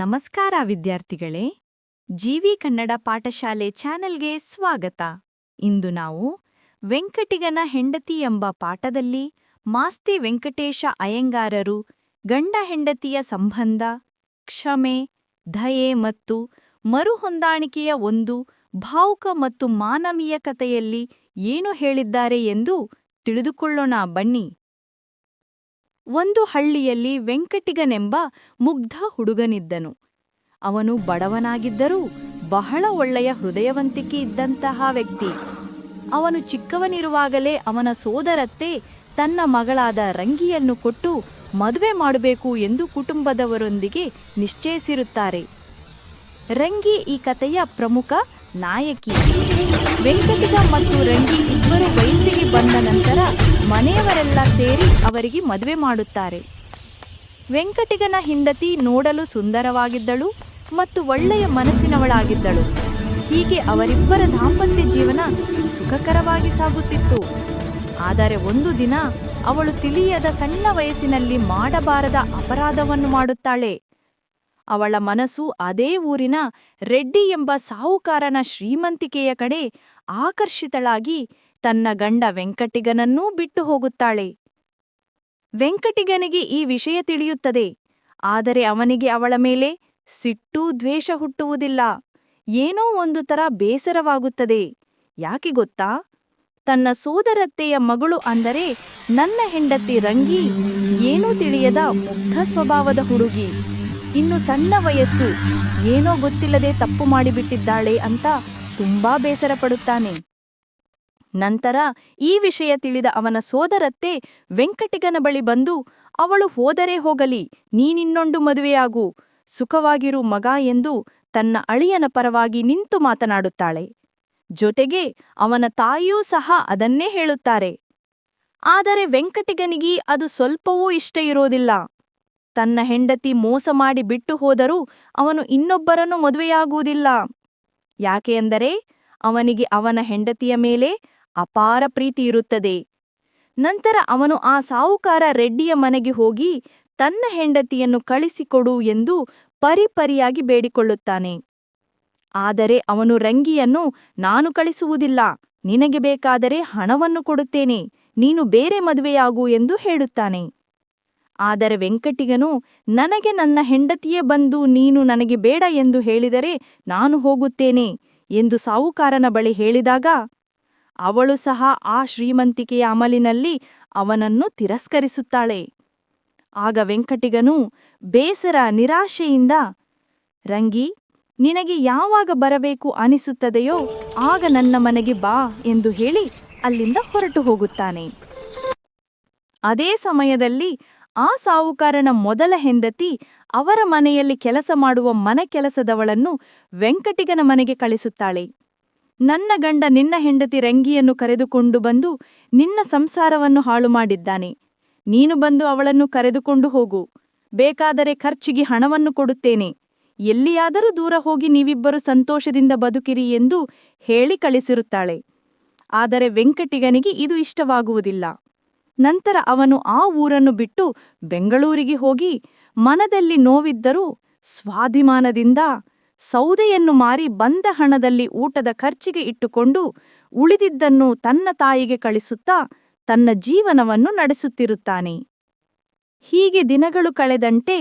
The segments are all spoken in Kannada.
ನಮಸ್ಕಾರ ವಿದ್ಯಾರ್ಥಿಗಳೇ, ಜೀವಿ ಕನ್ನಡ ಪಾಠಶಾಲೆ ಚಾನೆಲ್ಗೆ ಸ್ವಾಗತ. ಇಂದು ನಾವು ವೆಂಕಟಿಗನ ಹೆಂಡತಿ ಎಂಬ ಪಾಠದಲ್ಲಿ ಮಾಸ್ತಿ ವೆಂಕಟೇಶ ಅಯ್ಯಂಗಾರರು ಗಂಡ ಹೆಂಡತಿಯ ಸಂಬಂಧ, ಕ್ಷಮೆ, ದಯೆ ಮತ್ತು ಮರುಹೊಂದಾಣಿಕೆಯ ಒಂದು ಭಾವುಕ ಮತ್ತು ಮಾನವೀಯ ಕಥೆಯಲ್ಲಿ ಏನು ಹೇಳಿದ್ದಾರೆ ಎಂದು ತಿಳಿದುಕೊಳ್ಳೋಣ ಬನ್ನಿ. ಒಂದು ಹಳ್ಳಿಯಲ್ಲಿ ವೆಂಕಟಿಗನೆಂಬ ಮುಗ್ಧ ಹುಡುಗನಿದ್ದನು. ಅವನು ಬಡವನಾಗಿದ್ದರೂ ಬಹಳ ಒಳ್ಳೆಯ ಹೃದಯವಂತಿಕೆ ಇದ್ದಂತಹ ವ್ಯಕ್ತಿ. ಅವನು ಚಿಕ್ಕವನಿರುವಾಗಲೇ ಅವನ ಸೋದರತ್ತೆ ತನ್ನ ಮಗಳಾದ ರಂಗಿಯನ್ನು ಕೊಟ್ಟು ಮದುವೆ ಮಾಡಬೇಕು ಎಂದು ಕುಟುಂಬದವರೊಂದಿಗೆ ನಿಶ್ಚಯಿಸಿರುತ್ತಾರೆ. ರಂಗಿ ಈ ಕಥೆಯ ಪ್ರಮುಖ ನಾಯಕಿ. ವೆಂಕಟಿಗ ಮತ್ತು ರಂಗಿ ಇಬ್ಬರು ವಯಸ್ಸಿಗೆ ಬಂದ ನಂತರ ಮನೆಯವರೆಲ್ಲ ಸೇರಿ ಅವರಿಗೆ ಮದುವೆ ಮಾಡುತ್ತಾರೆ. ವೆಂಕಟಿಗನ ಹಿಂದತಿ ನೋಡಲು ಸುಂದರವಾಗಿದ್ದಳು ಮತ್ತು ಒಳ್ಳೆಯ ಮನಸ್ಸಿನವಳಾಗಿದ್ದಳು. ಹೀಗೆ ಅವರಿಬ್ಬರ ದಾಂಪತ್ಯ ಜೀವನ ಸುಖಕರವಾಗಿ ಸಾಗುತ್ತಿತ್ತು. ಆದರೆ ಒಂದು ದಿನ ಅವಳು ತಿಳಿಯದ ಸಣ್ಣ ವಯಸ್ಸಿನಲ್ಲಿ ಮಾಡಬಾರದ ಅಪರಾಧವನ್ನು ಮಾಡುತ್ತಾಳೆ. ಅವಳ ಮನಸ್ಸು ಅದೇ ಊರಿನ ರೆಡ್ಡಿ ಎಂಬ ಸಾಹುಕಾರನ ಶ್ರೀಮಂತಿಕೆಯ ಕಡೆ ಆಕರ್ಷಿತಳಾಗಿ ತನ್ನ ಗಂಡ ವೆಂಕಟಿಗನನ್ನೂ ಬಿಟ್ಟು ಹೋಗುತ್ತಾಳೆ. ವೆಂಕಟಿಗನಿಗೆ ಈ ವಿಷಯ ತಿಳಿಯುತ್ತದೆ. ಆದರೆ ಅವನಿಗೆ ಅವಳ ಮೇಲೆ ಸಿಟ್ಟು ದ್ವೇಷ ಹುಟ್ಟುವುದಿಲ್ಲ. ಏನೋ ಒಂದು ತರ ಬೇಸರವಾಗುತ್ತದೆ. ಯಾಕೆ ಗೊತ್ತಾ? ತನ್ನ ಸೋದರತ್ತೆಯ ಮಗಳು ಅಂದರೆ ನನ್ನ ಹೆಂಡತಿ ರಂಗಿ ಏನೂ ತಿಳಿಯದ ಮುಗ್ಧ ಸ್ವಭಾವದ ಹುಡುಗಿ. ಇನ್ನು ಸಣ್ಣ ವಯಸ್ಸು ಏನೋ ಗೊತ್ತಿಲ್ಲದೆ ತಪ್ಪು ಮಾಡಿಬಿಟ್ಟಿದ್ದಾಳೆ ಅಂತ ತುಂಬಾ ಬೇಸರ ಪಡುತ್ತಾನೆ ನಂತರ ಈ ವಿಷಯ ತಿಳಿದ ಅವನ ಸೋದರತ್ತೆ ವೆಂಕಟಿಗನ ಬಳಿ ಬಂದು, ಅವಳು ಹೋದರೆ ಹೋಗಲಿ, ನೀನಿನ್ನೊಂದು ಮದುವೆಯಾಗು, ಸುಖವಾಗಿರು ಮಗ ಎಂದು ತನ್ನ ಅಳಿಯನ ಪರವಾಗಿ ನಿಂತು ಮಾತನಾಡುತ್ತಾಳೆ. ಜೊತೆಗೆ ಅವನ ತಾಯಿಯೂ ಸಹ ಅದನ್ನೇ ಹೇಳುತ್ತಾರೆ. ಆದರೆ ವೆಂಕಟಿಗನಿಗೆ ಅದು ಸ್ವಲ್ಪವೂ ಇಷ್ಟ ಇರೋದಿಲ್ಲ. ತನ್ನ ಹೆಂಡತಿ ಮೋಸ ಮಾಡಿ ಬಿಟ್ಟು ಹೋದರೂ ಅವನು ಇನ್ನೊಬ್ಬರನ್ನು ಮದುವೆಯಾಗುವುದಿಲ್ಲ. ಯಾಕೆ ಅಂದರೆ ಅವನಿಗೆ ಅವನ ಹೆಂಡತಿಯ ಮೇಲೆ ಅಪಾರ ಪ್ರೀತಿ ಇರುತ್ತದೆ. ನಂತರ ಅವನು ಆ ಸಾಹುಕಾರ ರೆಡ್ಡಿಯ ಮನೆಗೆ ಹೋಗಿ ತನ್ನ ಹೆಂಡತಿಯನ್ನು ಕಳಿಸಿಕೊಡು ಎಂದು ಪರಿಪರಿಯಾಗಿ ಬೇಡಿಕೊಳ್ಳುತ್ತಾನೆ. ಆದರೆ ಅವನು ರಂಗಿಯನ್ನು ನಾನು ಕಳಿಸುವುದಿಲ್ಲ, ನಿನಗೆ ಬೇಕಾದರೆ ಹಣವನ್ನು ಕೊಡುತ್ತೇನೆ, ನೀನು ಬೇರೆ ಮದುವೆಯಾಗು ಎಂದು ಹೇಳುತ್ತಾನೆ. ಆದರೆ ವೆಂಕಟಿಗನು, ನನಗೆ ನನ್ನ ಹೆಂಡತಿಯೇ ಬಂದು ನೀನು ನನಗೆ ಬೇಡ ಎಂದು ಹೇಳಿದರೆ ನಾನು ಹೋಗುತ್ತೇನೆ ಎಂದು ಸಾಹುಕಾರನ ಬಳಿ ಹೇಳಿದಾಗ ಅವಳು ಸಹ ಆ ಶ್ರೀಮಂತಿಕೆಯ ಅಮಲಿನಲ್ಲಿ ಅವನನ್ನು ತಿರಸ್ಕರಿಸುತ್ತಾಳೆ. ಆಗ ವೆಂಕಟಿಗನು ಬೇಸರ, ನಿರಾಶೆಯಿಂದ, ರಂಗಿ, ನಿನಗೆ ಯಾವಾಗ ಬರಬೇಕು ಅನಿಸುತ್ತದೆಯೋ ಆಗ ನನ್ನ ಮನೆಗೆ ಬಾ ಎಂದು ಹೇಳಿ ಅಲ್ಲಿಂದ ಹೊರಟು ಹೋಗುತ್ತಾನೆ. ಅದೇ ಸಮಯದಲ್ಲಿ ಆ ಸಾಹುಕಾರನ ಮೊದಲ ಹೆಂಡತಿ ಅವರ ಮನೆಯಲ್ಲಿ ಕೆಲಸ ಮಾಡುವ ಮನೆ ಕೆಲಸದವಳನ್ನು ವೆಂಕಟಿಗನ ಮನೆಗೆ ಕಳಿಸುತ್ತಾಳೆ. ನನ್ನ ಗಂಡ ನಿನ್ನ ಹೆಂಡತಿ ರಂಗಿಯನ್ನು ಕರೆದುಕೊಂಡು ಬಂದು ನಿನ್ನ ಸಂಸಾರವನ್ನು ಹಾಳು ಮಾಡಿದ್ದಾನೆ ನೀನು ಬಂದು ಅವಳನ್ನು ಕರೆದುಕೊಂಡು ಹೋಗು. ಬೇಕಾದರೆ ಖರ್ಚಿಗೆ ಹಣವನ್ನು ಕೊಡುತ್ತೇನೆ. ಎಲ್ಲಿಯಾದರೂ ದೂರ ಹೋಗಿ ನೀವಿಬ್ಬರು ಸಂತೋಷದಿಂದ ಬದುಕಿರಿ ಎಂದು ಹೇಳಿ ಕಳಿಸಿರುತ್ತಾಳೆ. ಆದರೆ ವೆಂಕಟಿಗನಿಗೆ ಇದು ಇಷ್ಟವಾಗುವುದಿಲ್ಲ. ನಂತರ ಅವನು ಆ ಊರನ್ನು ಬಿಟ್ಟು ಬೆಂಗಳೂರಿಗೆ ಹೋಗಿ ಮನದಲ್ಲಿ ನೋವಿದ್ದರೂ ಸ್ವಾಭಿಮಾನದಿಂದ ಸೌದೆಯನ್ನು ಮಾರಿ ಬಂದ ಹಣದಲ್ಲಿ ಊಟದ ಖರ್ಚಿಗೆ ಇಟ್ಟುಕೊಂಡು ಉಳಿದಿದ್ದನ್ನು ತನ್ನ ತಾಯಿಗೆ ಕಳಿಸುತ್ತಾ ತನ್ನ ಜೀವನವನ್ನು ನಡೆಸುತ್ತಿರುತ್ತಾನೆ. ಹೀಗೆ ದಿನಗಳು ಕಳೆದಂತೆ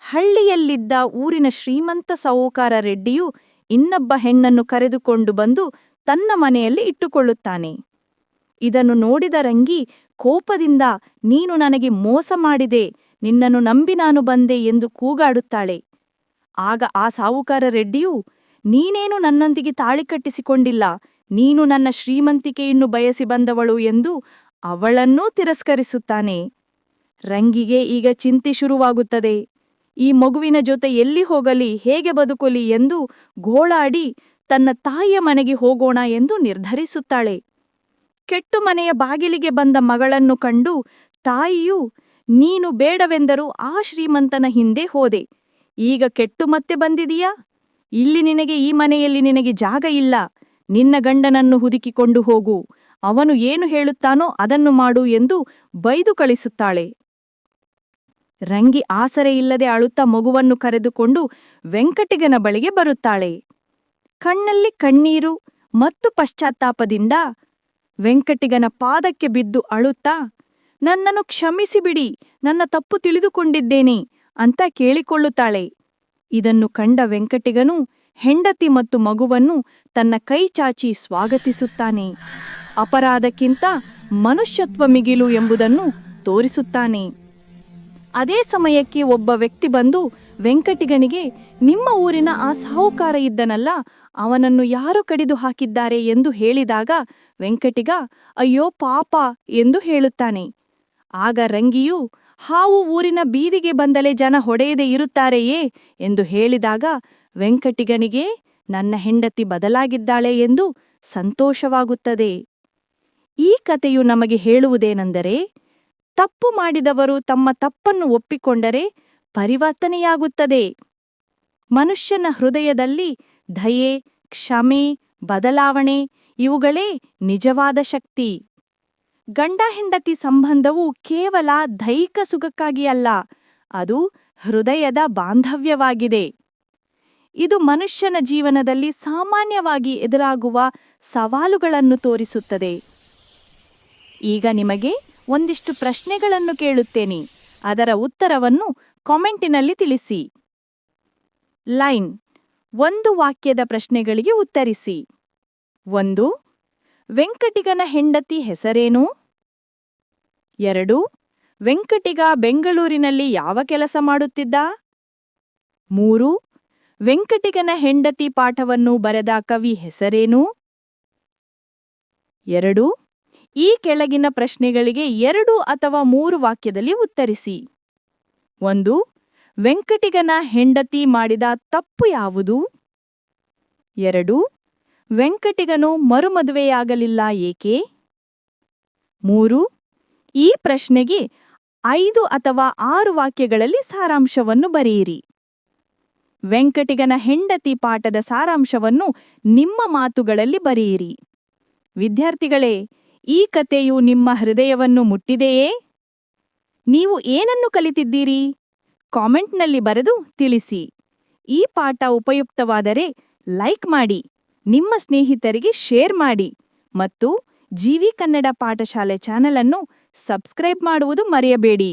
ಹಳ್ಳಿಯಲ್ಲಿದ್ದ ಊರಿನ ಶ್ರೀಮಂತ ಸಾಹುಕಾರ ರೆಡ್ಡಿಯು ಇನ್ನೊಬ್ಬ ಹೆಣ್ಣನ್ನು ಕರೆದುಕೊಂಡು ಬಂದು ತನ್ನ ಮನೆಯಲ್ಲಿ ಇಟ್ಟುಕೊಳ್ಳುತ್ತಾನೆ. ಇದನ್ನು ನೋಡಿದ ರಂಗಿ ಕೋಪದಿಂದ, ನೀನು ನನಗೆ ಮೋಸ ಮಾಡಿದೆ, ನಿನ್ನನ್ನು ನಂಬಿ ನಾನು ಬಂದೆ ಎಂದು ಕೂಗಾಡುತ್ತಾಳೆ. ಆಗ ಆ ಸಾವುಕಾರ ರೆಡ್ಡಿಯು, ನೀನೇನು ನನ್ನೊಂದಿಗೆ ತಾಳಿ ಕಟ್ಟಿಸಿಕೊಂಡಿಲ್ಲ, ನೀನು ನನ್ನ ಶ್ರೀಮಂತಿಕೆಯನ್ನು ಬಯಸಿ ಬಂದವಳು ಎಂದು ಅವಳನ್ನೂ ತಿರಸ್ಕರಿಸುತ್ತಾನೆ. ರಂಗಿಗೆ ಈಗ ಚಿಂತೆ ಶುರುವಾಗುತ್ತದೆ. ಈ ಮಗುವಿನ ಜೊತೆ ಎಲ್ಲಿ ಹೋಗಲಿ, ಹೇಗೆ ಬದುಕಲಿ ಎಂದು ಗೋಳಾಡಿ ತನ್ನ ತಾಯಿಯ ಮನೆಗೆ ಹೋಗೋಣ ಎಂದು ನಿರ್ಧರಿಸುತ್ತಾಳೆ. ಕೆಟ್ಟು ಮನೆಯ ಬಾಗಿಲಿಗೆ ಬಂದ ಮಗಳನ್ನು ಕಂಡು ತಾಯಿಯು, ನೀನು ಬೇಡವೆಂದರೂ ಆ ಶ್ರೀಮಂತನ ಹಿಂದೆ ಹೋದೆ. ಈಗ ಕೆಟ್ಟು ಮತ್ತೆ ಬಂದಿದೀಯಾ? ಇಲ್ಲಿ ನಿನಗೆ ಈ ಮನೆಯಲ್ಲಿ ನಿನಗೆ ಜಾಗ ಇಲ್ಲ. ನಿನ್ನ ಗಂಡನನ್ನು ಹುದುಕಿಕೊಂಡು ಹೋಗು. ಅವನು ಏನು ಹೇಳುತ್ತಾನೋ ಅದನ್ನು ಮಾಡು ಎಂದು ಬೈದು ಕಳಿಸುತ್ತಾಳೆ. ರಂಗಿ ಆಸರೆಯಿಲ್ಲದೆ ಅಳುತ್ತಾ ಮಗುವನ್ನು ಕರೆದುಕೊಂಡು ವೆಂಕಟಿಗನ ಬಳಿಗೆ ಬರುತ್ತಾಳೆ. ಕಣ್ಣಲ್ಲಿ ಕಣ್ಣೀರು ಮತ್ತು ಪಶ್ಚಾತ್ತಾಪದಿಂದ ವೆಂಕಟಿಗನ ಪಾದಕ್ಕೆ ಬಿದ್ದು ಅಳುತ್ತಾ, ನನ್ನನ್ನು ಕ್ಷಮಿಸಿಬಿಡಿ. ನನ್ನ ತಪ್ಪು ತಿಳಿದುಕೊಂಡಿದ್ದೇನೆ. ಅಂತ ಕೇಳಿಕೊಳ್ಳುತ್ತಾಳೆ. ಇದನ್ನು ಕಂಡ ವೆಂಕಟಿಗನು ಹೆಂಡತಿ ಮತ್ತು ಮಗುವನ್ನು ತನ್ನ ಕೈ ಚಾಚಿ ಸ್ವಾಗತಿಸುತ್ತಾನೆ. ಅಪರಾಧಕ್ಕಿಂತ ಮನುಷ್ಯತ್ವ ಮಿಗಿಲು ಎಂಬುದನ್ನು ತೋರಿಸುತ್ತಾನೆ. ಅದೇ ಸಮಯಕ್ಕೆ ಒಬ್ಬ ವ್ಯಕ್ತಿ ಬಂದು ವೆಂಕಟಿಗನಿಗೆ, ನಿಮ್ಮ ಊರಿನ ಆ ಸಾಹುಕಾರ ಇದ್ದನಲ್ಲ, ಅವನನ್ನು ಯಾರು ಕಡಿದು ಹಾಕಿದ್ದಾರೆ ಎಂದು ಹೇಳಿದಾಗ ವೆಂಕಟಿಗ, ಅಯ್ಯೋ ಪಾಪ ಎಂದು ಹೇಳುತ್ತಾನೆ. ಆಗ ರಂಗಿಯು ಹಾವು ಊರಿನ ಬೀದಿಗೆ ಬಂದಲೇ ಜನ ಹೊಡೆಯದೆ ಇರುತ್ತಾರೆಯೇ ಎಂದು ಹೇಳಿದಾಗ, ವೆಂಕಟಿಗನಿಗೆ ನನ್ನ ಹೆಂಡತಿ ಬದಲಾಗಿದ್ದಾಳೆ ಎಂದು ಸಂತೋಷವಾಗುತ್ತದೆ. ಈ ಕಥೆಯು ನಮಗೆ ಹೇಳುವುದೇನೆಂದರೆ, ತಪ್ಪು ಮಾಡಿದವರು ತಮ್ಮ ತಪ್ಪನ್ನು ಒಪ್ಪಿಕೊಂಡರೆ ಪರಿವರ್ತನೆಯಾಗುತ್ತದೆ. ಮನುಷ್ಯನ ಹೃದಯದಲ್ಲಿ ದಯೆ, ಕ್ಷಮೆ, ಬದಲಾವಣೆ ಇವುಗಳೇ ನಿಜವಾದ ಶಕ್ತಿ. ಗಂಡ ಹೆಂಡತಿ ಸಂಬಂಧವು ಕೇವಲ ದೈಹಿಕ ಸುಖಕ್ಕಾಗಿ ಅಲ್ಲ, ಅದು ಹೃದಯದ ಬಾಂಧವ್ಯವಾಗಿದೆ. ಇದು ಮನುಷ್ಯನ ಜೀವನದಲ್ಲಿ ಸಾಮಾನ್ಯವಾಗಿ ಎದುರಾಗುವ ಸವಾಲುಗಳನ್ನು ತೋರಿಸುತ್ತದೆ. ಈಗ ನಿಮಗೆ ಒಂದಿಷ್ಟು ಪ್ರಶ್ನೆಗಳನ್ನು ಕೇಳುತ್ತೇನೆ, ಅದರ ಉತ್ತರವನ್ನು ಕಾಮೆಂಟಿನಲ್ಲಿ ತಿಳಿಸಿ. ಲೈನ್, ಒಂದು ವಾಕ್ಯದ ಪ್ರಶ್ನೆಗಳಿಗೆ ಉತ್ತರಿಸಿ. ಒಂದು ವೆಂಕಟಿಗನ ಹೆಂಡತಿ ಹೆಸರೇನು? ಎರಡು, ವೆಂಕಟಿಗ ಬೆಂಗಳೂರಿನಲ್ಲಿ ಯಾವ ಕೆಲಸ ಮಾಡುತ್ತಿದ್ದ? ಮೂರು, ವೆಂಕಟಿಗನ ಹೆಂಡತಿ ಪಾಠವನ್ನು ಬರೆದ ಕವಿ ಹೆಸರೇನು? ಎರಡು, ಈ ಕೆಳಗಿನ ಪ್ರಶ್ನೆಗಳಿಗೆ ಎರಡು ಅಥವಾ ಮೂರು ವಾಕ್ಯದಲ್ಲಿ ಉತ್ತರಿಸಿ. ಒಂದು, ವೆಂಕಟಿಗನ ಹೆಂಡತಿ ಮಾಡಿದ ತಪ್ಪು ಯಾವುದು? ಎರಡು ವೆಂಕಟಿಗನು ಮರುಮದುವೆಯಾಗಲಿಲ್ಲ ಏಕೆ? ಮೂರು, ಈ ಪ್ರಶ್ನೆಗೆ ಐದು ಅಥವಾ ಆರು ವಾಕ್ಯಗಳಲ್ಲಿ ಸಾರಾಂಶವನ್ನು ಬರೆಯಿರಿ. ವೆಂಕಟಿಗನ ಹೆಂಡತಿ ಪಾಠದ ಸಾರಾಂಶವನ್ನು ನಿಮ್ಮ ಮಾತುಗಳಲ್ಲಿ ಬರೆಯಿರಿ. ವಿದ್ಯಾರ್ಥಿಗಳೇ, ಈ ಕಥೆಯು ನಿಮ್ಮ ಹೃದಯವನ್ನು ಮುಟ್ಟಿದೆಯೇ? ನೀವು ಏನನ್ನು ಕಲಿತಿದ್ದೀರಿ? ಕಾಮೆಂಟ್ನಲ್ಲಿ ಬರೆದು ತಿಳಿಸಿ. ಈ ಪಾಠ ಉಪಯುಕ್ತವಾದರೆ ಲೈಕ್ ಮಾಡಿ. ನಿಮ್ಮ ಸ್ನೇಹಿತರಿಗೆ ಶೇರ್ ಮಾಡಿ ಮತ್ತು ಜಿವಿ ಕನ್ನಡ ಪಾಠಶಾಲೆ ಚಾನಲ್ ಅನ್ನು ಸಬ್ಸ್ಕ್ರೈಬ್ ಮಾಡುವುದು ಮರೆಯಬೇಡಿ.